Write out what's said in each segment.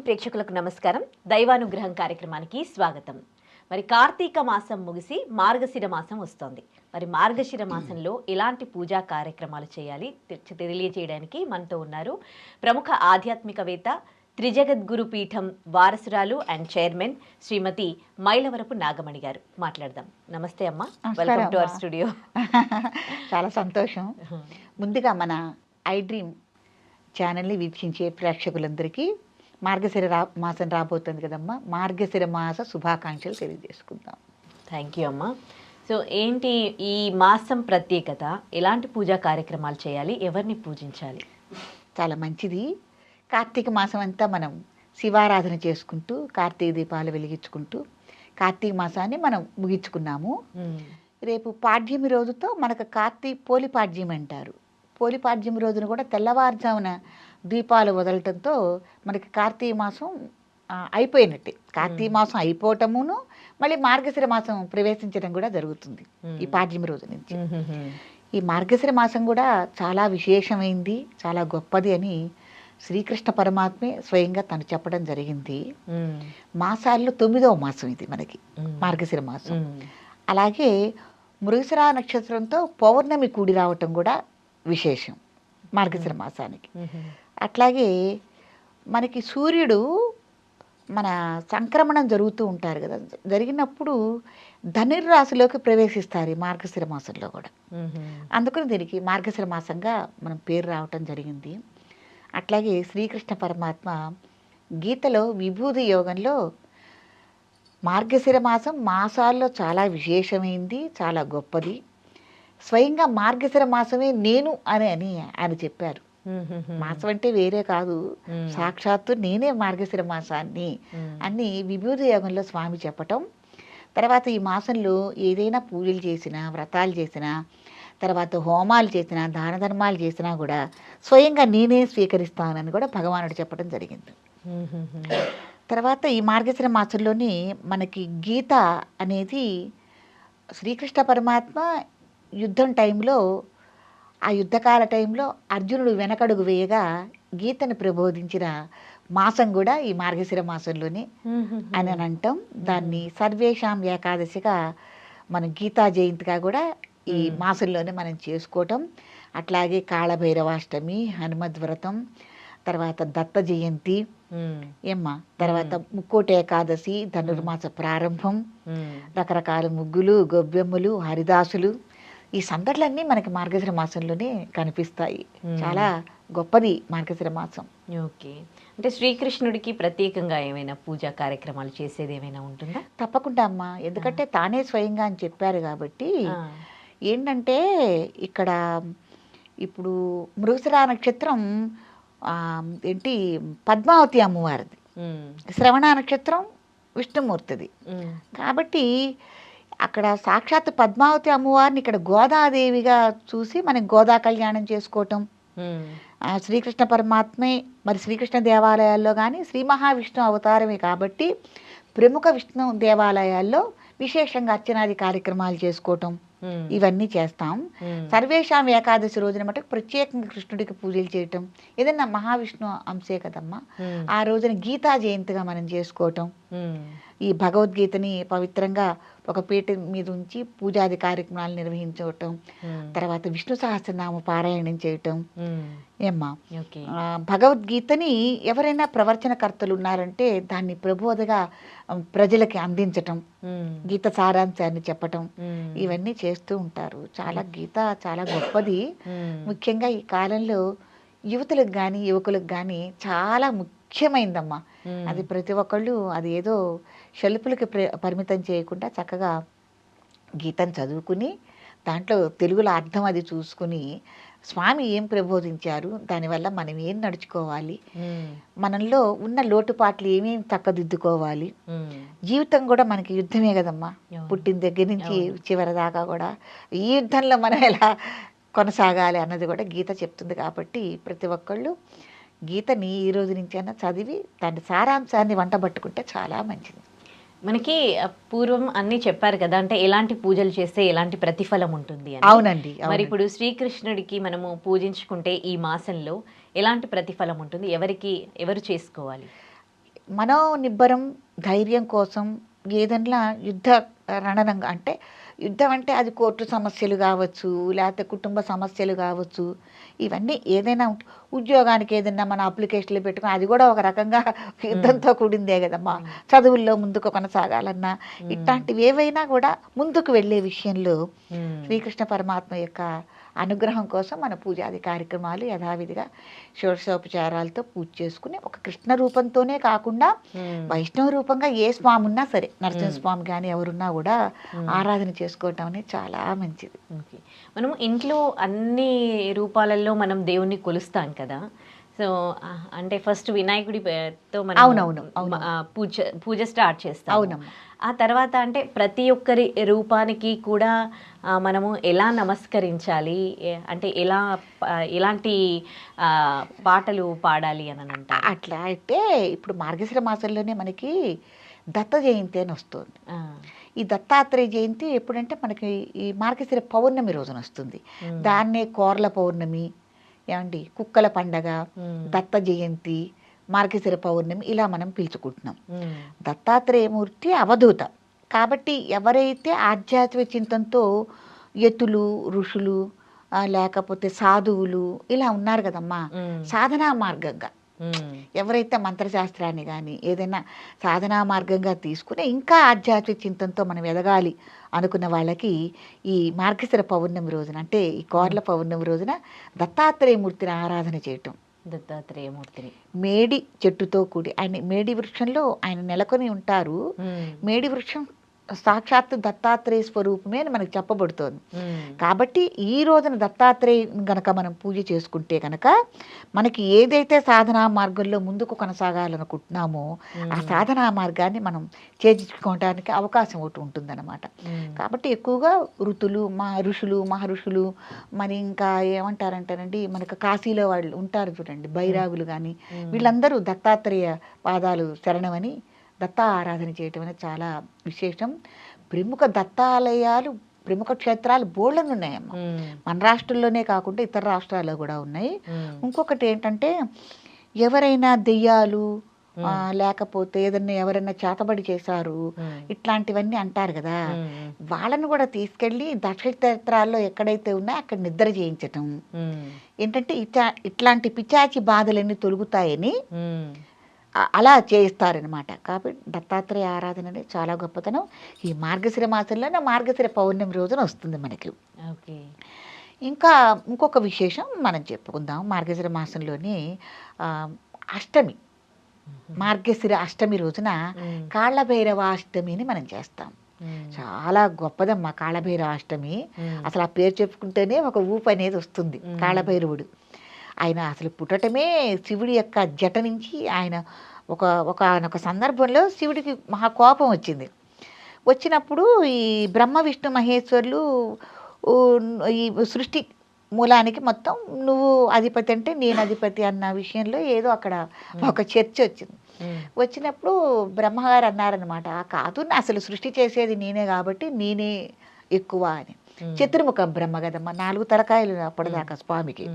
Nine ప్రేక్షకులకు నమస్కారం. దైవానుగ్రహం కార్యక్రమానికి స్వాగతం. మరి కార్తీక మాసం ముగిసి మార్గశిర మాసం వస్తోంది. మరి మార్గశిర మాసంలో ఎలాంటి పూజా కార్యక్రమాలు చేయాలి? తెలియజేయడానికి మనతో ఉన్నారు ప్రముఖ ఆధ్యాత్మికవేత్త త్రిజగద్గురు పీఠం వారసురాలు అండ్ చైర్మన్ శ్రీమతి మైలవరపు నాగమణి గారు మాట్లాడదాం. నమస్తే అమ్మా. Welcome to our. స్టూడియో చాలా సంతోషం. ముందుగా మన ఐ డ్రీమ్ ఛానల్ని వీక్షించే ప్రేక్షకులందరికీ మార్గశిర రా మాసం రాబోతుంది కదమ్మా. మార్గశిర మాస శుభాకాంక్షలు తెలియజేసుకుందాం. థ్యాంక్ యూ అమ్మా. సో ఏంటి ఈ మాసం ప్రత్యేకత? ఎలాంటి పూజా కార్యక్రమాలు చేయాలి? ఎవరిని పూజించాలి? చాలా మంచిది. కార్తీక మాసం అంతా మనం శివారాధన చేసుకుంటూ కార్తీక దీపాలు వెలిగించుకుంటూ కార్తీక మాసాన్ని మనం ముగించుకున్నాము. రేపు పాడ్యమి రోజుతో మనకు కార్తీ పోలిపాడ్యం అంటారు పోలిపాడ్యం రోజున కూడా తెల్లవారుజామున దీపాలు వదలటంతో మనకి కార్తీక మాసం అయిపోయినట్టే. కార్తీక మాసం అయిపోవటమును మళ్ళీ మార్గశిర మాసం ప్రవేశించడం కూడా జరుగుతుంది ఈ పాడ్యమి రోజు నుంచి. ఈ మార్గశిర మాసం కూడా చాలా విశేషమైంది చాలా గొప్పది అని శ్రీకృష్ణ పరమాత్మే స్వయంగా తను చెప్పడం జరిగింది. మాసాల్లో తొమ్మిదవ మాసం ఇది మనకి మార్గశిర మాసం. అలాగే మృగశిర నక్షత్రంతో పౌర్ణమి కూడి రావటం కూడా విశేషం మార్గశిర మాసానికి. అట్లాగే మనకి సూర్యుడు మన సంక్రమణం జరుగుతూ ఉంటారు కదా. జరిగినప్పుడు ధనుర్రాశిలోకి ప్రవేశిస్తారు ఈ మార్గశిర మాసంలో కూడా. అందుకని దీనికి మార్గశిర మాసంగా మనం పేరు రావటం జరిగింది. అట్లాగే శ్రీకృష్ణ పరమాత్మ గీతలో విభూతి యోగంలో మార్గశిర మాసం మాసాల్లో చాలా విశేషమైంది చాలా గొప్పది. స్వయంగా మార్గశిర మాసమే నేను అని అని ఆయన చెప్పారు. మాసం అంటే వేరే కాదు. సాక్షాత్తు నేనే మార్గశిర మాసాన్ని అని విభూతి యోగంలో స్వామి చెప్పటం. తర్వాత ఈ మాసంలో ఏదైనా పూజలు చేసినా వ్రతాలు చేసినా తర్వాత హోమాలు చేసినా దాన ధర్మాలు చేసినా కూడా స్వయంగా నేనే స్వీకరిస్తానని కూడా భగవానుడు చెప్పడం జరిగింది. తర్వాత ఈ మార్గశిర మాసంలోని మనకి గీత అనేది శ్రీకృష్ణ పరమాత్మ యుద్ధం టైంలో ఆ యుద్ధకాల టైంలో అర్జునుడు వెనకడుగు వేయగా గీతను ప్రబోధించిన మాసం కూడా ఈ మార్గశిర మాసంలోనే అని అని అంటాం. దాన్ని సర్వేషాం ఏకాదశిగా మన గీతా జయంతిగా కూడా ఈ. మాసంలోనే మనం చేసుకోవటం. అట్లాగే కాళభైరవాష్టమి హనుమద్ వ్రతం తర్వాత దత్త జయంతి ఏమ్మా? తర్వాత ముక్కోటి ఏకాదశి ధనుర్మాస ప్రారంభం రకరకాల ముగ్గులు గొబ్బెమ్మలు హరిదాసులు ఈ సందడులన్నీ మనకి మార్గశిర మాసంలోనే కనిపిస్తాయి. చాలా గొప్పది మార్గశిర మాసం. ఓకే. అంటే శ్రీకృష్ణుడికి ప్రత్యేకంగా ఏమైనా పూజా కార్యక్రమాలు చేసేది ఏమైనా ఉంటుందా? తప్పకుండా అమ్మా. ఎందుకంటే తానే స్వయంగా అని చెప్పారు కాబట్టి. ఏంటంటే ఇక్కడ ఇప్పుడు మృగశిర నక్షత్రం ఏంటి పద్మావతి అమ్మవారిది. శ్రవణ నక్షత్రం విష్ణుమూర్తిది. కాబట్టి అక్కడ సాక్షాత్ పద్మావతి అమ్మవారిని ఇక్కడ గోదాదేవిగా చూసి మనం గోదా కళ్యాణం చేసుకోవటం. శ్రీకృష్ణ పరమాత్మే మరి శ్రీకృష్ణ దేవాలయాల్లో కానీ శ్రీ మహావిష్ణు అవతారమే కాబట్టి ప్రముఖ విష్ణు దేవాలయాల్లో విశేషంగా అర్చనాది కార్యక్రమాలు చేసుకోవటం. ఇవన్నీ చేస్తాం. సర్వేషాం ఏకాదశి రోజున మటుకు ప్రత్యేకంగా కృష్ణుడికి పూజలు చేయటం. ఏదన్నా మహావిష్ణు అంశే కదమ్మా. ఆ రోజున గీతా జయంతిగా మనం చేసుకోవటం. ఈ భగవద్గీతని పవిత్రంగా ఒక పీట మీద ఉంచి పూజాది కార్యక్రమాలు నిర్వహించటం ఉమ్, తర్వాత విష్ణు సహస్రనామ పారాయణం చేయటం. ఉమ్, ఏమ్మా? భగవద్గీతని ఎవరైనా ప్రవచనకర్తలు ఉన్నారంటే దాన్ని ప్రబోధగా ప్రజలకి అందించటం ఉమ్, గీత సారాంశాన్ని చెప్పటం ఇవన్నీ చేస్తూ ఉంటారు. చాలా గీత చాలా గొప్పది. ముఖ్యంగా ఈ కాలంలో యువతులకు కానీ యువకులకు కానీ చాలా ముఖ్యమైందమ్మా. అది ప్రతి ఒక్కళ్ళు అది ఏదో షెల్పులకి ప్ర- పరిమితం చేయకుండా చక్కగా గీతను చదువుకుని దాంట్లో తెలుగులో అర్థం అది చూసుకుని స్వామి ఏం ప్రబోధించారు దానివల్ల మనం ఏం నడుచుకోవాలి? మనలో ఉన్న లోటుపాట్లు ఏమేమి చక్కదిద్దుకోవాలి జీవితం కూడా మనకి యుద్ధమే కదమ్మా. పుట్టిన దగ్గర నుంచి. చివరి దాకా కూడా ఈ యుద్ధంలో మనం ఎలా కొనసాగాలి అన్నది కూడా గీత చెప్తుంది కాబట్టి ప్రతి ఒక్కళ్ళు గీతని ఈ రోజు నుంచైనా చదివి దాని సారాంశాన్ని వంట పట్టుకుంటే చాలా మంచిది. మనకి పూర్వం అన్ని చెప్పారు కదా అంటే ఎలాంటి పూజలు చేస్తే ఎలాంటి ప్రతిఫలం ఉంటుంది అని. అవునండి మరి. ఇప్పుడు శ్రీకృష్ణుడికి మనము పూజించుకుంటే ఈ మాసంలో ఎలాంటి ప్రతిఫలం ఉంటుంది ఎవరికి ఎవరు చేసుకోవాలి మనోనిబ్బరం ధైర్యం కోసం ఏదన్నా యుద్ధ రణరంగం అంటే యుద్ధం అంటే అది కోర్టు సమస్యలు కావచ్చు లేకపోతే కుటుంబ సమస్యలు కావచ్చు ఇవన్నీ ఏదైనా ఉద్యోగానికి ఏదైనా మన అప్లికేషన్లు పెట్టుకుని అది కూడా ఒక రకంగా యుద్ధంతో కూడిందే కదమ్మా చదువుల్లో ముందుకు కొనసాగాలన్నా ఇట్లాంటివి ఏవైనా కూడా ముందుకు వెళ్ళే విషయంలో శ్రీకృష్ణ పరమాత్మ యొక్క అనుగ్రహం కోసం మన పూజాది కార్యక్రమాలు యథావిధిగా షోడశోపచారాలతో పూజ చేసుకుని ఒక కృష్ణ రూపంతోనే కాకుండా వైష్ణవ రూపంగా ఏ స్వామి ఉన్నా సరే నరసింహస్వామి కానీ ఎవరున్నా కూడా ఆరాధన చేసుకోవటం అనేది చాలా మంచిది. మనం ఇంట్లో అన్ని రూపాలలో మనం దేవుణ్ణి కొలుస్తాం కదా సో అంటే ఫస్ట్ వినాయకుడి పేరుతో మనం అవునవును, అవును. పూజ పూజ స్టార్ట్ చేస్తాం అవునమ్మా. ఆ తర్వాత అంటే ప్రతి ఒక్కరి రూపానికి కూడా మనము ఎలా నమస్కరించాలి అంటే ఎలా ఎలాంటి పాటలు పాడాలి అని అంటారు? అట్లా అయితే ఇప్పుడు మార్గశిర మాసంలోనే మనకి దత్త జయంతి అని వస్తుంది. ఈ దత్తాత్రేయ జయంతి ఎప్పుడంటే మనకి ఈ మార్గశిర పౌర్ణమి రోజున వస్తుంది. దాన్నే కోర్ల పౌర్ణమి ఏమండి? కుక్కల పండగ దత్త జయంతి మార్గశిర పౌర్ణమి ఇలా మనం పిలుచుకుంటున్నాం. దత్తాత్రేయమూర్తి అవధూత. కాబట్టి ఎవరైతే ఆధ్యాత్మిక చింతనతో యతులు ఋషులు లేకపోతే సాధువులు ఇలా ఉన్నారు కదమ్మా సాధనా మార్గంగా. ఎవరైతే మంత్రశాస్త్రాన్ని కానీ ఏదైనా సాధనా మార్గంగా తీసుకుని ఇంకా ఆధ్యాత్మిక చింతనతో మనం ఎదగాలి అనుకున్న వాళ్ళకి ఈ మార్గశిర పౌర్ణమి రోజున అంటే ఈ కోర్ల పౌర్ణమి రోజున దత్తాత్రేయమూర్తిని ఆరాధన చేయటం. దత్తాత్రేయమూర్తిని. మేడి చెట్టుతో కూడి ఆయన మేడి వృక్షంలో ఆయన నెలకొని ఉంటారు. మేడి వృక్షం సాక్షాత్ దత్తాత్రేయ స్వరూపమే అని మనకు చెప్పబడుతోంది. కాబట్టి ఈ రోజున దత్తాత్రేయ గనక మనం పూజ చేసుకుంటే కనుక మనకి ఏదైతే సాధనా మార్గంలో ముందుకు కొనసాగాలనుకుంటున్నామో ఆ సాధనా మార్గాన్ని మనం చేర్చుకోవడానికి అవకాశం ఒకటి ఉంటుందన్నమాట. ఉమ్, కాబట్టి ఎక్కువగా ఋతులు మా ఋషులు మహర్షులు మరి ఇంకా ఏమంటారంటారండి మనకు కాశీలో వాళ్ళు ఉంటారు చూడండి బైరాగులు కానీ వీళ్ళందరూ దత్తాత్రేయ పాదాలు శరణమని దత్తా ఆరాధన చేయటం అనేది చాలా విశేషం. ప్రముఖ దత్తాలయాలు ప్రముఖ క్షేత్రాలు బోళ్ళను ఉన్నాయమ్మ. మన రాష్ట్రంలోనే కాకుండా ఇతర రాష్ట్రాల్లో కూడా ఉన్నాయి. ఇంకొకటి ఏంటంటే ఎవరైనా దెయ్యాలు లేకపోతే ఏదన్నా ఎవరైనా చేతబడి చేశారు ఇట్లాంటివన్నీ అంటారు కదా. వాళ్ళను కూడా తీసుకెళ్ళి దక్షిణేత్రాల్లో ఎక్కడైతే ఉన్నాయో అక్కడ నిద్ర చేయించటం. ఏంటంటే ఇట్లా ఇట్లాంటి పిచాచి బాధలన్నీ తొలుగుతాయని అలా చేయిస్తారనమాట. కాబట్టి దత్తాత్రేయ ఆరాధన అనేది చాలా గొప్పతనం. ఈ మార్గశిర మాసంలోనే మార్గశిర పౌర్ణమి రోజున వస్తుంది మనకి. ఓకే. ఇంకా ఇంకొక విశేషం మనం చెప్పుకుందాం. మార్గశిర మాసంలోని అష్టమి. మార్గశిర అష్టమి రోజున కాళ్ళభైరవ అష్టమి అని మనం చేస్తాం. చాలా గొప్పదమ్మా కాళ్ళభైరవ అష్టమి. అసలు ఆ పేరు చెప్పుకుంటేనే ఒక ఊపు అనేది వస్తుంది. కాళభైరవుడు ఆయన అసలు పుట్టటమే శివుడి యొక్క జట నుంచి ఆయన ఒక ఒక ఒక సందర్భంలో శివుడికి మహా కోపం వచ్చింది. వచ్చినప్పుడు ఈ బ్రహ్మ విష్ణు మహేశ్వరులు ఈ సృష్టి మూలానికి మొత్తం నువ్వు అధిపతి అంటే నేను అధిపతి అన్న విషయంలో ఏదో అక్కడ ఒక చర్చ వచ్చింది. వచ్చినప్పుడు బ్రహ్మగారు అన్నారనమాట కాదు అసలు సృష్టి చేసేది నేనే కాబట్టి నేనే ఎక్కువ అని. చతుర్ముఖ బ్రహ్మ కదమ్మ నాలుగు తలకాయలు అప్పటిదాకా స్వామికి.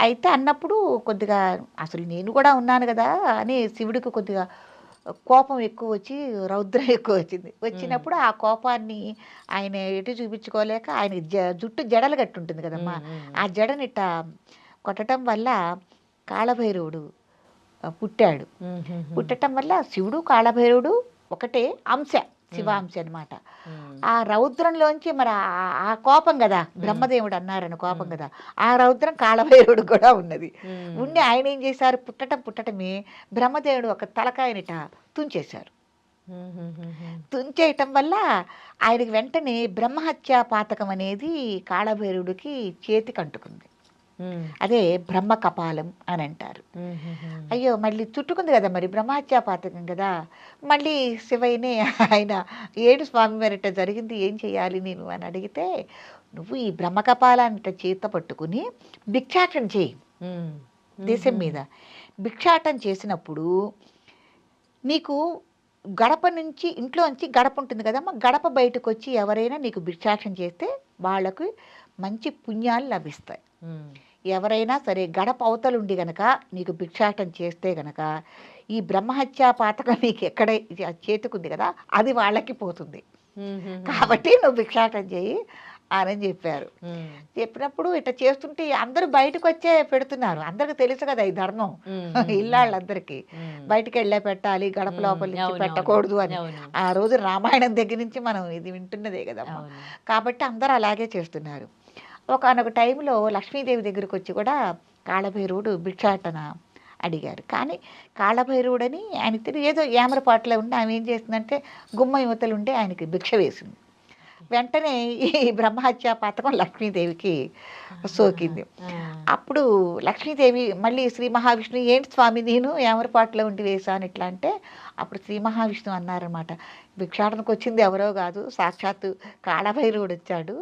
అయితే అన్నప్పుడు కొద్దిగా అసలు నేను కూడా ఉన్నాను కదా అని శివుడికి కొద్దిగా కోపం ఎక్కువ వచ్చి రౌద్రం ఎక్కువ వచ్చింది. వచ్చినప్పుడు ఆ కోపాన్ని ఆయన ఎటు చూపించుకోలేక ఆయన జ జుట్టు జడలు కట్టి ఉంటుంది కదమ్మా ఆ జడనిట కొట్టడం వల్ల కాళభైరవుడు పుట్టాడు. పుట్టడం వల్ల శివుడు కాళభైరవుడు ఒకటే అంశ. శివాంశ అన్నమాట. ఉమ్, ఆ రౌద్రంలోంచి మరి ఆ- కోపం కదా బ్రహ్మదేవుడు అన్నారని కోపం కదా ఆ రౌద్రం కాళభైరవుడు కూడా ఉన్నది. ఉండి ఆయన ఏం చేశారు? పుట్టటం పుట్టటమే బ్రహ్మదేవుడు ఒక తలకాయనిట తుంచేశారు. తుంచేయటం వల్ల ఆయనకి వెంటనే బ్రహ్మహత్యా పాతకం అనేది కాళభైరవుడికి చేతికి అంటుకుంది. అదే బ్రహ్మ కపాలం అని అంటారు. అయ్యో మళ్ళీ చుట్టుకుంది కదా మరి బ్రహ్మహత్యా పాతకం కదా. మళ్ళీ శివయ్యనే ఆయన ఏడు స్వామి మరిట జరిగింది ఏం చేయాలి నేను? అని అడిగితే నువ్వు ఈ బ్రహ్మకపాలాన్ని చేత పట్టుకుని భిక్షాటన చేయి దేశం మీద. భిక్షాటన చేసినప్పుడు నీకు గడప నుంచి ఇంట్లోంచి గడప ఉంటుంది కదమ్మా గడప బయటకు వచ్చి ఎవరైనా నీకు భిక్షాటన చేస్తే వాళ్ళకు మంచి పుణ్యాలు లభిస్తాయి. ఎవరైనా సరే గడప అవతలుండి గనక నీకు భిక్షాటం చేస్తే గనక ఈ బ్రహ్మహత్యా పాతకం నీకు ఎక్కడ చేతికుంది కదా అది వాళ్ళకి పోతుంది. కాబట్టి నువ్వు భిక్షాటం చేయి అని చెప్పారు. చెప్పినప్పుడు ఇట్లా చేస్తుంటే అందరూ బయటకు వచ్చే పెడుతున్నారు. అందరికి తెలుసు కదా ఈ ధర్మం. ఇల్లాళ్ళందరికీ. బయటికి వెళ్ళే పెట్టాలి గడప లోపల నుంచి పెట్టకూడదు అని. ఆ రోజు రామాయణం దగ్గర నుంచి మనం ఇది వింటున్నదే కదమ్మా. అవును. కాబట్టి అందరూ అలాగే చేస్తున్నారు. ఒకనొక టైంలో లక్ష్మీదేవి దగ్గరికి వచ్చి కూడా కాళభైరవుడు భిక్షాటన అడిగారు. కానీ కాళభైరవుడని ఆయనకి తెలియదు. ఏదో ఏమరపాట్లో ఉండి ఆమె ఏం చేసిందంటే గుమ్మ యువతలు ఉంటే ఆయనకి భిక్ష వేసింది. వెంటనే ఈ బ్రహ్మహత్య పథకం లక్ష్మీదేవికి సోకింది. అప్పుడు లక్ష్మీదేవి మళ్ళీ శ్రీ మహావిష్ణు ఏంటి స్వామి నేను ఏమరపాట్లో ఉండి వేశాను ఇట్లా అంటే అప్పుడు శ్రీ మహావిష్ణు అన్నారనమాట భిక్షాటనకు వచ్చింది ఎవరో కాదు సాక్షాత్తు కాళభైరవుడు వచ్చాడు.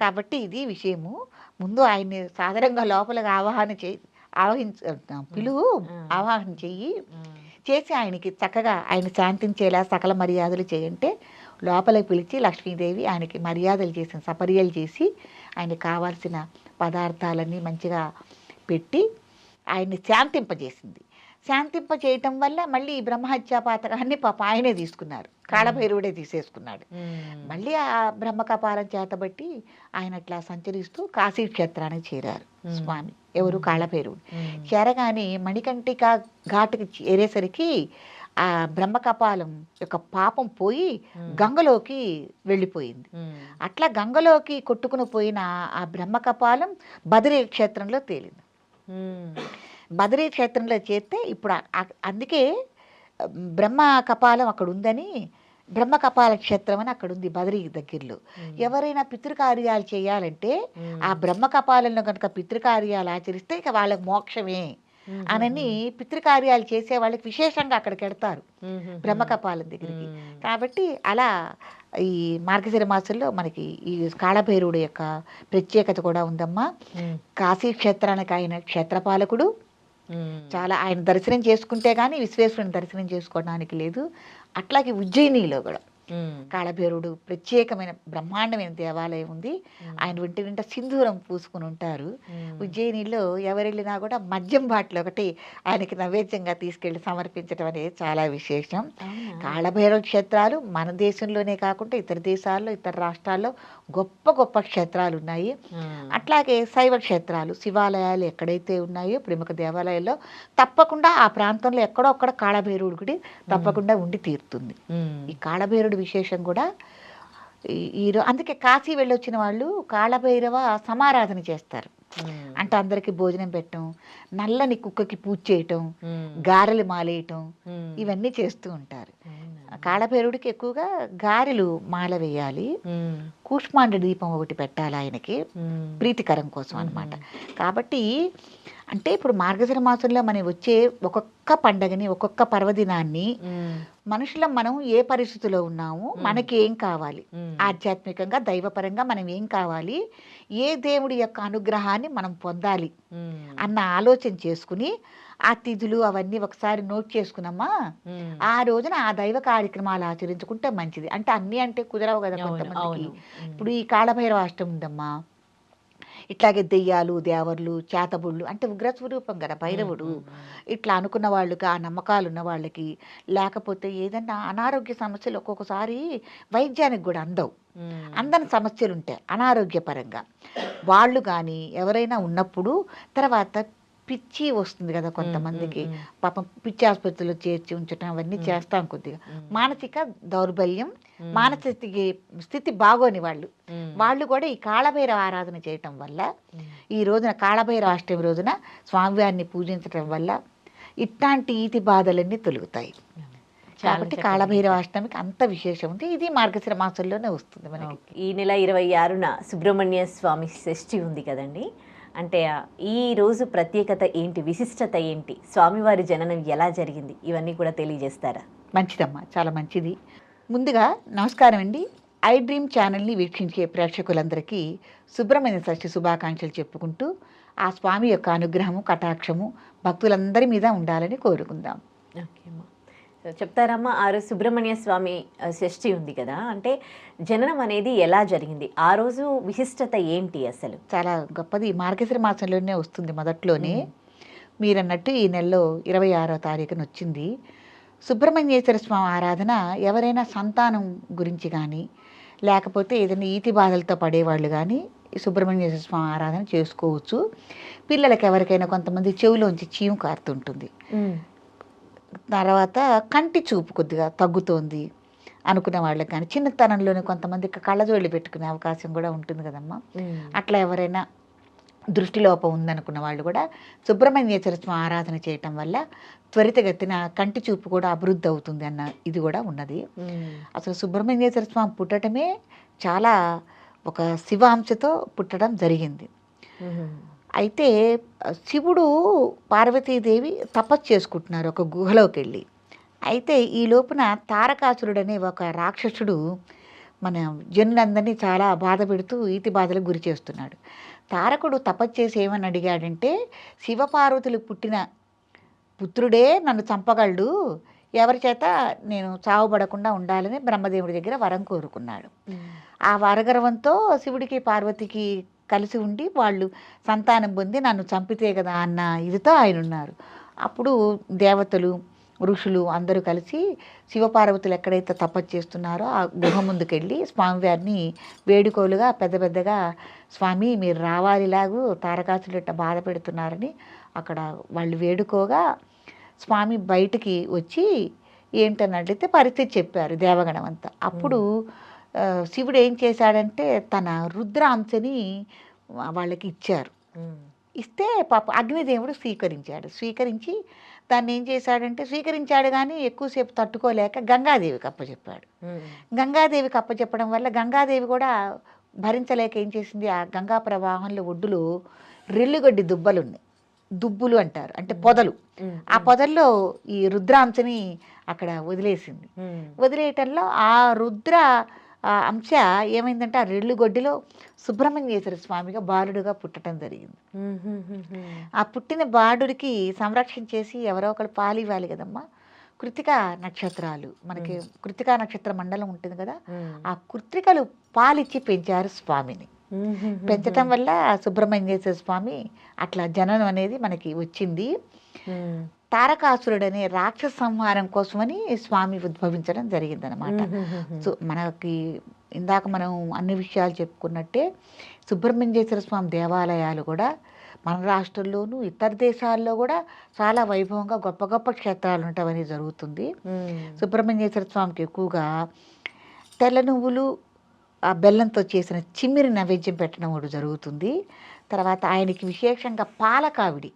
కాబట్టి ఇది విషయము ముందు ఆయన్ని సాధారణంగా లోపలికి ఆవాహన చేయి ఆవహించ పిలువు. ఆవాహన చెయ్యి. చేసి ఆయనకి చక్కగా ఆయన శాంతించేలా సకల మర్యాదలు చేయంటే లోపలికి పిలిచి లక్ష్మీదేవి ఆయనకి మర్యాదలు చేసిన సపర్యలు చేసి ఆయనకి కావాల్సిన పదార్థాలన్నీ మంచిగా పెట్టి ఆయన్ని శాంతింపజేసింది శాంతింప చేయటం వల్ల మళ్ళీ ఈ బ్రహ్మహత్యా పాతకాన్ని పాప ఆయనే తీసుకున్నారు కాళభైరవుడే తీసేసుకున్నాడు. మళ్ళీ ఆ బ్రహ్మకపాలం చేతబట్టి ఆయన అట్లా సంచరిస్తూ కాశీ క్షేత్రానికి చేరారు. స్వామి ఎవరు కాళభైరవుడు. చేరగానే మణికంఠిక ఘాటుకి చేరేసరికి ఆ బ్రహ్మకపాలం యొక్క పాపం పోయి. గంగలోకి వెళ్ళిపోయింది. అట్లా గంగలోకి కొట్టుకుని పోయిన ఆ బ్రహ్మకపాలం బదరీ క్షేత్రంలో తేలింది. బదరీ క్షేత్రంలో చేస్తే ఇప్పుడు అందుకే బ్రహ్మ కపాలం అక్కడ ఉందని బ్రహ్మ కపాల క్షేత్రం అని అక్కడ ఉంది బదరీ దగ్గరలో. ఎవరైనా పితృకార్యాలు చేయాలంటే. ఆ బ్రహ్మ కపాలంలో కనుక పితృకార్యాలు ఆచరిస్తే ఇక వాళ్ళకి మోక్షమే. అనని పితృకార్యాలు చేసే వాళ్ళకి విశేషంగా అక్కడికి వెడతారు. బ్రహ్మకపాలం దగ్గరికి. కాబట్టి అలా ఈ మార్గశిర మాసంలో మనకి ఈ కాళభైరవుడు యొక్క ప్రత్యేకత కూడా ఉందమ్మా. కాశీ క్షేత్రానికి ఆయన క్షేత్రపాలకుడు. చాలా ఆయన దర్శనం చేసుకుంటే కానీ విశ్వేశ్వరుని దర్శనం చేసుకోవడానికి లేదు అట్లాగే ఉజ్జయినిలో కూడా ఉమ్. కాళభైరవుడు ప్రత్యేకమైన బ్రహ్మాండమైన దేవాలయం ఉంది ఆయన ఒంటి నిండా సింధూరం పూసుకుని ఉంటారు. ఉజ్జయినిలో ఎవరు వెళ్ళినా కూడా మద్యం బాటిల్ ఒకటి ఆయనకి నైవేద్యంగా తీసుకెళ్ళి సమర్పించడం అనేది చాలా విశేషం? కాళభైరవ క్షేత్రాలు మన దేశంలోనే కాకుండా ఇతర దేశాల్లో ఇతర రాష్ట్రాల్లో గొప్ప గొప్ప క్షేత్రాలు ఉన్నాయి. అట్లాగే శైవ క్షేత్రాలు శివాలయాలు ఎక్కడైతే ఉన్నాయో ప్రముఖ దేవాలయాల్లో తప్పకుండా ఆ ప్రాంతంలో ఎక్కడో ఒక్కడ కాళభైరవుడు గుడి తప్పకుండా ఉండి తీరుతుంది. ఈ కాళభైరవుడి విశేషం కూడా ఈ- ఈ రో- అందుకే కాశీ వెళ్ళొచ్చిన వాళ్ళు కాళభైరవ సమారాధన చేస్తారు. అంటే అందరికీ భోజనం పెట్టడం నల్లని కుక్కకి పూజ చేయటం. గారెలు మాలేయటం. ఇవన్నీ చేస్తూ ఉంటారు? కాళభైరవుడికి ఎక్కువగా గారెలు మాల వేయాలి. కూష్మాండ దీపం ఒకటి పెట్టాలి ఆయనకి. ప్రీతికరం కోసం అన్నమాట కాబట్టి అంటే ఇప్పుడు మార్గశిర మాసంలో మనం వచ్చే ఒక్కొక్క పండగని ఒక్కొక్క పర్వదినాన్ని. మనుషులం మనం ఏ పరిస్థితిలో ఉన్నాము మనకి ఏం కావాలి. ఆధ్యాత్మికంగా దైవపరంగా మనం ఏం కావాలి? ఏ దేవుడి యొక్క అనుగ్రహాన్ని మనం పొందాలి. అన్న ఆలోచన చేసుకుని ఆ తిథులు అవన్నీ ఒకసారి నోట్ చేసుకున్నామా. ఆ రోజున ఆ దైవ కార్యక్రమాలు ఆచరించుకుంటే మంచిది. అంటే అన్నీ అంటే కుదరవు కదా కొంతమందికి. ఇప్పుడు ఈ కాళభైరవ అష్టమి ఉందమ్మా. ఇట్లాగే దెయ్యాలు దేవర్లు చేతబుళ్ళు అంటే ఉగ్రస్వరూపం కదా భైరవుడు. ఇట్లా అనుకున్న వాళ్ళకి ఆ నమ్మకాలు ఉన్న వాళ్ళకి లేకపోతే ఏదన్నా అనారోగ్య సమస్యలు ఒక్కొక్కసారి వైద్యానికి కూడా అందవు. అందని సమస్యలు ఉంటాయి అనారోగ్యపరంగా వాళ్ళు కానీ ఎవరైనా ఉన్నప్పుడు తర్వాత పిచ్చి వస్తుంది కదా కొంతమందికి పాపం పిచ్చి ఆసుపత్రిలో చేర్చి ఉంచడం అవన్నీ. చేస్తాం కొద్దిగా. మానసిక దౌర్బల్యం. మానసిక స్థితి బాగోని వాళ్ళు. వాళ్ళు కూడా ఈ కాళభైరవ ఆరాధన చేయటం వల్ల. ఈ రోజున కాళభైరవ అష్టమి రోజున స్వామివారిని పూజించటం వల్ల ఇట్లాంటి ఈతి బాధలన్నీ తొలుగుతాయి కాబట్టి కాళభైరవ అష్టమికి అంత విశేషం ఉంది ఇది మార్గశిర మాసంలోనే వస్తుంది మనకి. ఈ నెల ఇరవై ఆరున సుబ్రహ్మణ్య స్వామి షష్ఠి ఉంది కదండి అంటే ఈ రోజు ప్రత్యేకత ఏంటి? విశిష్టత ఏంటి? స్వామివారి జననం ఎలా జరిగింది? ఇవన్నీ కూడా తెలియజేస్తారా? మంచిదమ్మా. చాలా మంచిది. ముందుగా నమస్కారం అండి. ఐ డ్రీమ్ ఛానల్ని వీక్షించే ప్రేక్షకులందరికీ సుబ్రహ్మణ్య షష్ఠి శుభాకాంక్షలు చెప్పుకుంటూ ఆ స్వామి యొక్క అనుగ్రహము కటాక్షము భక్తులందరి మీద ఉండాలని కోరుకుందాం. ఓకే అమ్మా. చెప్తారమ్మా ఆ రోజు సుబ్రహ్మణ్య స్వామి షష్ఠి ఉంది కదా. అంటే జననం అనేది ఎలా జరిగింది? ఆ రోజు విశిష్టత ఏంటి అసలు? చాలా గొప్పది. మార్గశిర మాసంలోనే వస్తుంది మొదట్లోనే. మీరన్నట్టు ఈ నెలలో ఇరవై ఆరో తారీఖున వచ్చింది. సుబ్రహ్మణ్యేశ్వర స్వామి ఆరాధన ఎవరైనా సంతానం గురించి కానీ లేకపోతే ఏదైనా ఈతి బాధలతో పడేవాళ్ళు కానీ ఈ సుబ్రహ్మణ్యేశ్వర స్వామి ఆరాధన చేసుకోవచ్చు. పిల్లలకి ఎవరికైనా కొంతమంది చెవిలోంచి చీము కారుతుంటుంది. తర్వాత కంటి చూపు కొద్దిగా తగ్గుతోంది అనుకునే వాళ్ళకి కానీ చిన్నతనంలోనే కొంతమందికి కళ్ళజోళ్ళు పెట్టుకునే అవకాశం కూడా ఉంటుంది కదమ్మా. అట్లా ఎవరైనా దృష్టిలోపం ఉందనుకున్న వాళ్ళు కూడా సుబ్రహ్మణ్యేశ్వర స్వామి ఆరాధన చేయటం వల్ల త్వరితగతిన కంటి చూపు కూడా అభివృద్ధి అవుతుంది అన్న ఇది కూడా ఉన్నది. అసలు సుబ్రహ్మణ్యేశ్వర స్వామి పుట్టడమే చాలా ఒక శివాంశతో పుట్టడం జరిగింది. అయితే శివుడు పార్వతీదేవి తపస్సు చేసుకుంటున్నారు ఒక గుహలోకి వెళ్ళి అయితే ఈ లోపున తారకాసురుడు అనే ఒక రాక్షసుడు మన జనులందరినీ చాలా బాధ పెడుతూ ఈతి బాధలకు గురి చేస్తున్నాడు. తారకుడు తపస్సు చేసి ఏమని అడిగాడంటే శివపార్వతులు పుట్టిన పుత్రుడే నన్ను చంపగలడు. ఎవరి చేత? నేను చావుపడకుండా ఉండాలని బ్రహ్మదేవుడి దగ్గర వరం కోరుకున్నాడు. ఆ వరగర్వంతో శివుడికి పార్వతికి కలిసి ఉండి వాళ్ళు సంతానం పొంది నన్ను చంపితే కదా అన్న ఇదితో ఆయన ఉన్నారు అప్పుడు దేవతలు ఋషులు అందరూ కలిసి శివపార్వతులు ఎక్కడైతే తపస్సు చేస్తున్నారో ఆ గుహ ముందుకెళ్ళి స్వామివారిని వేడుకోలుగా పెద్ద పెద్దగా స్వామి మీరు రావాలిలాగు తారకాసులు ఇట్ట బాధ పెడుతున్నారని అక్కడ వాళ్ళు వేడుకోగా స్వామి బయటికి వచ్చి ఏంటని అడిగితే పరిస్థితి చెప్పారు దేవగణం అంతా. అప్పుడు శివుడు ఏం చేశాడంటే తన రుద్రాంశని వాళ్ళకి ఇచ్చారు. ఇస్తే పాప అగ్నిదేవుడు స్వీకరించాడు. స్వీకరించి దాన్ని ఏం చేశాడంటే స్వీకరించాడు కానీ ఎక్కువసేపు తట్టుకోలేక గంగాదేవికి అప్పచెప్పాడు. గంగాదేవికి అప్పచెప్పడం వల్ల గంగాదేవి కూడా భరించలేక ఏం చేసింది? ఆ గంగా ప్రవాహంలో ఒడ్డులో రెల్లుగడ్డి దుబ్బలు ఉన్నాయి దుబ్బులు అంటారు. అంటే పొదలు. ఆ పొదల్లో ఈ రుద్రాంశని అక్కడ వదిలేసింది. వదిలేయటంలో ఆ రుద్ర అంశ ఏమైందంటే ఆ రెల్లుగొడ్డిలో సుబ్రహ్మణ్యేశ్వర స్వామిగా బాలుడుగా పుట్టడం జరిగింది. ఆ పుట్టిన బాలుడికి సంరక్షణ చేసి ఎవరో ఒకరు పాలు ఇవ్వాలి కదమ్మా. కృతికా నక్షత్రాలు మనకి కృతికా నక్షత్ర మండలం ఉంటుంది కదా ఆ కృత్రికలు పాలిచ్చి పెంచారు స్వామిని. పెంచటం వల్ల సుబ్రహ్మణ్యేశ్వర స్వామి అట్లా జననం అనేది మనకి వచ్చింది. తారకాసురుడు అనే రాక్షస సంహారం కోసమని స్వామి ఉద్భవించడం జరిగిందనమాట సో మనకి ఇందాక మనం అన్ని విషయాలు చెప్పుకున్నట్టే సుబ్రహ్మణ్యేశ్వర స్వామి దేవాలయాలు కూడా మన రాష్ట్రంలోనూ ఇతర దేశాల్లో కూడా చాలా వైభవంగా గొప్ప గొప్ప క్షేత్రాలు ఉండటం జరుగుతుంది. సుబ్రహ్మణ్యేశ్వర స్వామికి ఎక్కువగా తెల్ల నువ్వులు ఆ బెల్లంతో చేసిన చిమ్మిరి నైవేద్యం పెట్టడం కూడా జరుగుతుంది. తర్వాత ఆయనకి విశేషంగా పాల కావిడి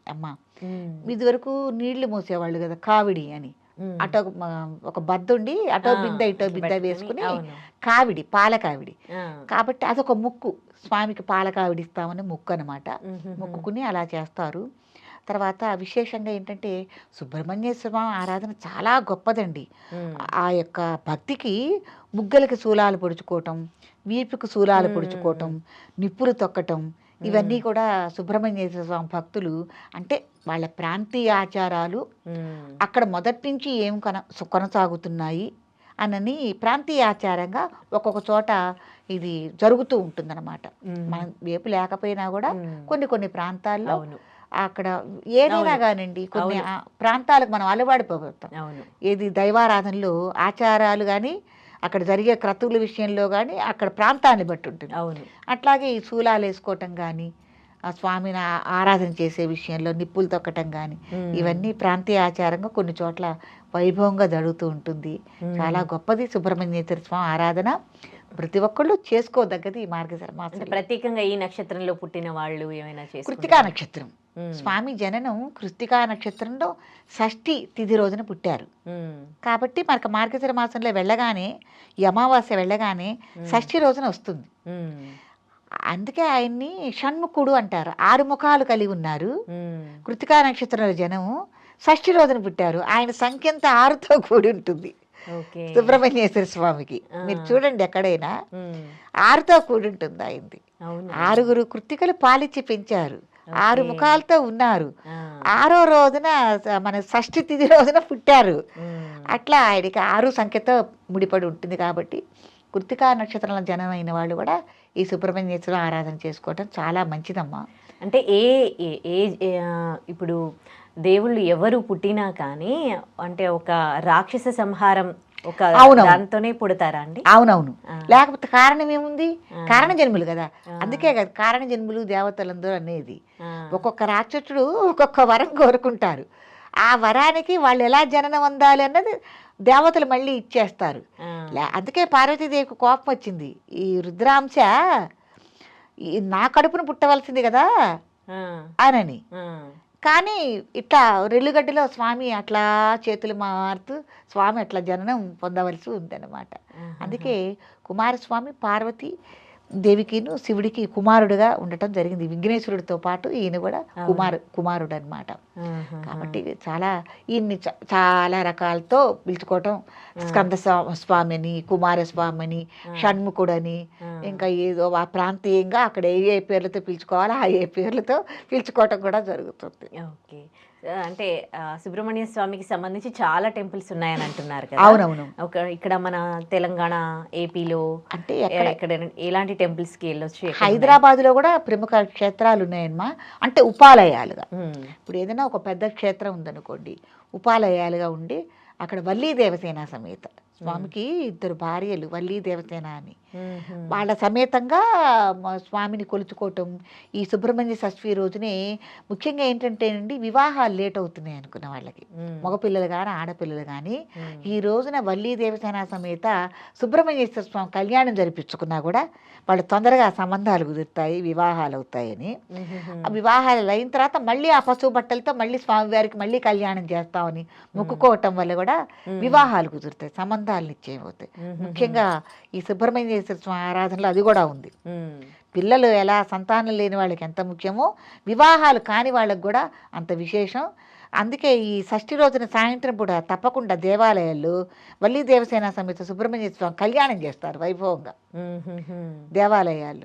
అమ్మ ఇదివరకు నీళ్ళు మోసేవాళ్ళు కదా కావిడి అని. అటో ఒక బద్దుండి అటో బిందె ఇటో బిందె వేసుకుని కావిడి పాల కావిడి. కాబట్టి అదొక ముక్కు స్వామికి పాల కావిడి ఇస్తామని ముక్కు అనమాట మొక్కుకుని అలా చేస్తారు. తర్వాత విశేషంగా ఏంటంటే సుబ్రహ్మణ్యేశ్వర స్వామి ఆరాధన చాలా గొప్పదండి. ఆ యొక్క భక్తికి ముగ్గలకి శూలాలు పొడుచుకోవటం వీపుకి శూలాలు. పొడుచుకోవటం నిప్పులు తొక్కటం ఇవన్నీ కూడా సుబ్రహ్మణ్యేశ్వర స్వామి భక్తులు అంటే వాళ్ళ ప్రాంతీయ ఆచారాలు అక్కడ మొదటి నుంచి ఏం కొన కొనసాగుతున్నాయి అనని ప్రాంతీయ ఆచారంగా ఒక్కొక్క చోట ఇది జరుగుతూ ఉంటుందన్నమాట. మనం వేపు లేకపోయినా కూడా కొన్ని కొన్ని ప్రాంతాల్లో అక్కడ ఏదైనా. కానివ్వండి కొన్ని ప్రాంతాలకు మనం అలవాడిపోతాం ఏది దైవారాధనలో ఆచారాలు కానీ అక్కడ జరిగే క్రతువుల విషయంలో కానీ అక్కడ ప్రాంతాన్ని బట్టి ఉంటుంది. అవును. అట్లాగే ఈ శూలాలు వేసుకోవటం కానీ ఆ స్వామిని ఆరాధన చేసే విషయంలో నిప్పులు తొక్కటం కానీ ఇవన్నీ ప్రాంతీయ ఆచారంగా కొన్ని చోట్ల వైభవంగా జరుగుతూ ఉంటుంది. చాలా గొప్పది సుబ్రహ్మణ్యేశ్వర స్వామి ఆరాధన. ప్రతి ఒక్కళ్ళు చేసుకోదగ్గది ఈ మార్గశిర మాసం ప్రత్యేకంగా ఈ నక్షత్రంలో పుట్టిన వాళ్ళు ఏమైనా కృతికా? నక్షత్రం. స్వామి జననం కృతికా నక్షత్రంలో షష్ఠి తిథి రోజున పుట్టారు. కాబట్టి మనకు మార్గశిర మాసంలో వెళ్ళగానే ఈ అమావాస్య వెళ్ళగానే. షష్ఠి రోజున వస్తుంది. అందుకే ఆయన్ని షణ్ముఖుడు అంటారు ఆరు ముఖాలు కలిగి ఉన్నారు. కృతికా నక్షత్రంలో జనము షష్ఠి రోజున పుట్టారు ఆయన సంఖ్య అంతా ఆరుతో కూడి ఉంటుంది సుబ్రహ్మణ్యేశ్వర స్వామికి. మీరు చూడండి ఎక్కడైనా. ఆరుతో కూడి ఉంటుంది ఆయనది. అవును? ఆరుగురు కృతికలు పాలిచ్చి పెంచారు. ఆరు. ముఖాలతో ఉన్నారు. ఆరో రోజున మన షష్ఠి తిథి రోజున పుట్టారు. అట్లా ఆయనకి ఆరు సంఖ్యతో ముడిపడి ఉంటుంది కాబట్టి కృతికా నక్షత్రంలో జనమైన వాళ్ళు కూడా ఈ సుబ్రహ్మణ్యేశ్వరం ఆరాధన చేసుకోవటం చాలా మంచిదమ్మా. అంటే ఏ ఏ- ఇప్పుడు దేవుళ్ళు ఎవరు పుట్టినా కానీ అంటే ఒక రాక్షస సంహారం ఒక. దాంతోనే పుడతారా అండి? అవునవును. లేకపోతే కారణం ఏముంది. కారణ జన్ములు కదా. అందుకే కదా కారణ జన్ములు దేవతలందరూ అనేది. ఒక్కొక్క రాక్షసుడు ఒక్కొక్క వరం కోరుకుంటారు. ఆ వరానికి వాళ్ళు ఎలా జననం పొందాలి అన్నది దేవతలు మళ్ళీ ఇచ్చేస్తారు. అందుకే పార్వతీదేవికి కోపం వచ్చింది. ఈ రుద్రాంశ ఈ నా కడుపున పుట్టవలసింది కదా అనని. కానీ ఇట్లా రెల్లుగడ్డలో స్వామి అట్లా చేతులు మారుతూ స్వామి అట్లా జననం పొందవలసి ఉందన్నమాట. అందుకే కుమారస్వామి పార్వతి దేవికిను శివుడికి కుమారుడుగా ఉండటం జరిగింది. విఘ్నేశ్వరుడితో పాటు ఈయన కూడా కుమారు కుమారుడు అనమాట. కాబట్టి చాలా ఈయన్ని చాలా రకాలతో పిలుచుకోవటం. స్కంద స్వా- స్వామిని కుమారస్వామిని షణ్ముఖుడని ఆ. ఇంకా ఏదో ఆ ప్రాంతీయంగా అక్కడ ఏ ఏ పేర్లతో పిలుచుకోవాలో ఆ ఏ పేర్లతో పిలుచుకోవటం కూడా జరుగుతుంది. ఓకే. అంటే సుబ్రహ్మణ్య స్వామికి సంబంధించి చాలా టెంపుల్స్ ఉన్నాయని అంటున్నారు కదా. అవునవును. ఒక ఇక్కడ మన తెలంగాణ ఏపీలో అంటే ఎక్కడ ఎక్కడ ఎలాంటి టెంపుల్స్కి వెళ్ళొచ్చు ఉన్నాయి? హైదరాబాద్లో కూడా ప్రముఖ క్షేత్రాలు ఉన్నాయమ్మా అంటే ఉపాలయాలుగా. ఇప్పుడు ఏదైనా ఒక పెద్ద క్షేత్రం ఉందనుకోండి ఉపాలయాలుగా ఉండి అక్కడ వల్లీ దేవసేన సమేత. స్వామికి ఇద్దరు భార్యలు వల్లీ దేవసేన అని. వాళ్ళ సమేతంగా స్వామిని కొలుచుకోవటం ఈ సుబ్రహ్మణ్య షష్ఠి రోజునే ముఖ్యంగా ఏంటంటేనండి వివాహాలు లేట్ అవుతున్నాయి అనుకున్న వాళ్ళకి. మగపిల్లలు కానీ ఆడపిల్లలు కానీ. ఈ రోజున వల్లీ దేవసేన సమేత సుబ్రహ్మణ్యేశ్వర స్వామి కళ్యాణం జరిపించుకున్నా కూడా వాళ్ళు తొందరగా సంబంధాలు కుదురుతాయి వివాహాలు అవుతాయని. వివాహాలు అయిన తర్వాత మళ్ళీ ఆ పశువు బట్టలతో మళ్ళీ స్వామివారికి మళ్ళీ కళ్యాణం చేస్తామని మొక్కుకోవటం వల్ల కూడా వివాహాలు కుదురుతాయి సంబంధాలు నిశ్చయమవుతాయి. ఉమ్, ముఖ్యంగా ఈ సుబ్రహ్మణ్యేశ్వర స్వామి ఆరాధనలో అది కూడా ఉంది. పిల్లలు ఎలా సంతానం లేని వాళ్ళకి ఎంత ముఖ్యమో వివాహాలు కాని వాళ్ళకి కూడా అంత విశేషం. అందుకే ఈ షష్ఠి రోజున సాయంత్రం పూట తప్పకుండా దేవాలయాల్లో వల్లి దేవసేన సమేత సుబ్రహ్మణ్య స్వామి కళ్యాణం చేస్తారు వైభవంగా.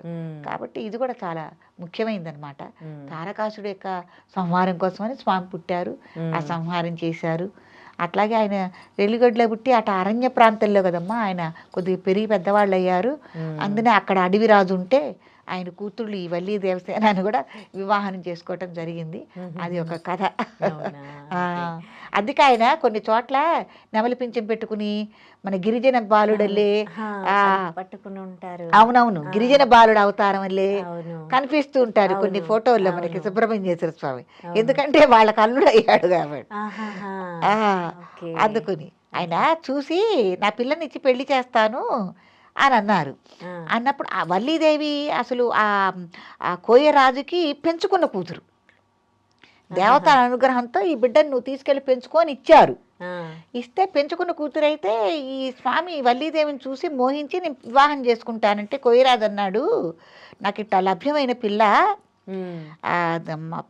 ఉమ్, కాబట్టి ఇది కూడా చాలా ముఖ్యమైనదన్నమాట ఉమ్, తారకాసుడు యొక్క సంహారం కోసమని స్వామి పుట్టారు. ఆ సంహారం చేశారు. అట్లాగే ఆయన వెల్లుగడ్డలో పుట్టి అటు అరణ్య ప్రాంతంలో కదమ్మా ఆయన కొద్దిగా పెరిగి పెద్దవాళ్ళు అయ్యారు. అందునే అక్కడ అడవిరాజు ఉంటే ఆయన కూతుళ్ళు ఈ వల్లి దేవసేనని కూడా వివాహం చేసుకోవటం జరిగింది. అది ఒక కథ. అందుకే ఆయన కొన్ని చోట్ల నెమలి పింఛం పెట్టుకుని మన గిరిజన బాలుడల్లే పట్టుకుని ఉంటారు. అవునవును గిరిజన బాలుడు అవతారం అవును. కనిపిస్తూ ఉంటారు కొన్ని ఫోటోల్లో మనకి. సుబ్రహ్మణ్యేశ్వర స్వామి. ఎందుకంటే వాళ్ళకి అల్లుడు అయ్యాడు కాబట్టి. అందుకుని ఆయన చూసి నా పిల్లని ఇచ్చి పెళ్ళి చేస్తాను అని అన్నారు అన్నప్పుడు ఆ వల్లీదేవి అసలు ఆ ఆ కోయరాజుకి పెంచుకున్న కూతురు. దేవత అనుగ్రహంతో ఈ బిడ్డను నువ్వు తీసుకెళ్ళి పెంచుకొని ఇచ్చారు. ఇస్తే పెంచుకున్న కూతురు అయితే ఈ స్వామి వల్లీదేవిని చూసి మోహించి నేను వివాహం చేసుకుంటానంటే కోయరాజు అన్నాడు నాకు ఇట్లా లభ్యమైన పిల్ల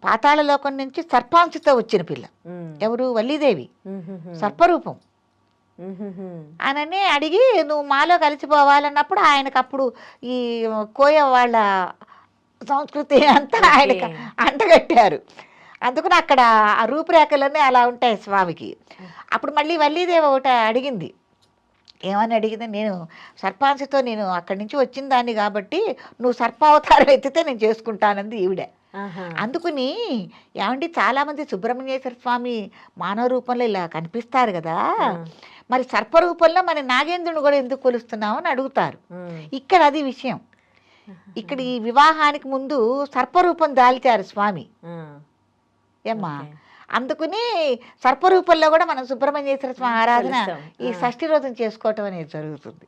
పాతాళ లోకం నుంచి సర్పాంశతో వచ్చిన పిల్ల. ఎవరు? వల్లీదేవి. సర్పరూపం. అనని అడిగి నువ్వు మాలో కలిసిపోవాలన్నప్పుడు ఆయనకు అప్పుడు ఈ కోయ వాళ్ళ సంస్కృతి అంతా. ఆయనకు అంటగట్టారు. అందుకని అక్కడ ఆ రూపురేఖలన్నీ అలా ఉంటాయి స్వామికి. అప్పుడు మళ్ళీ వల్లీదేవి ఒకటి అడిగింది. ఏమని అడిగింది? నేను సర్పాంశతో నేను అక్కడి నుంచి వచ్చిన దాన్ని కాబట్టి నువ్వు సర్పావతారం ఎత్తితే నేను చేసుకుంటానంది ఈవిడ. అందుకుని ఏమండి చాలామంది సుబ్రహ్మణ్యేశ్వర స్వామి మానవ రూపంలో ఇలా కనిపిస్తారు కదా. మరి సర్పరూపంలో మన నాగేంద్రుని కూడా ఎందుకు కొలుస్తున్నావు అని అడుగుతారు. ఇక్కడ అది విషయం. ఇక్కడ ఈ వివాహానికి ముందు సర్పరూపం దాల్చారు స్వామి. ఏమ్మా. అందుకుని సర్పరూపంలో కూడా మనం సుబ్రహ్మణ్యేశ్వర స్వామి ఆరాధన. ఈ. షష్ఠి రోజున చేసుకోవటం అనేది జరుగుతుంది.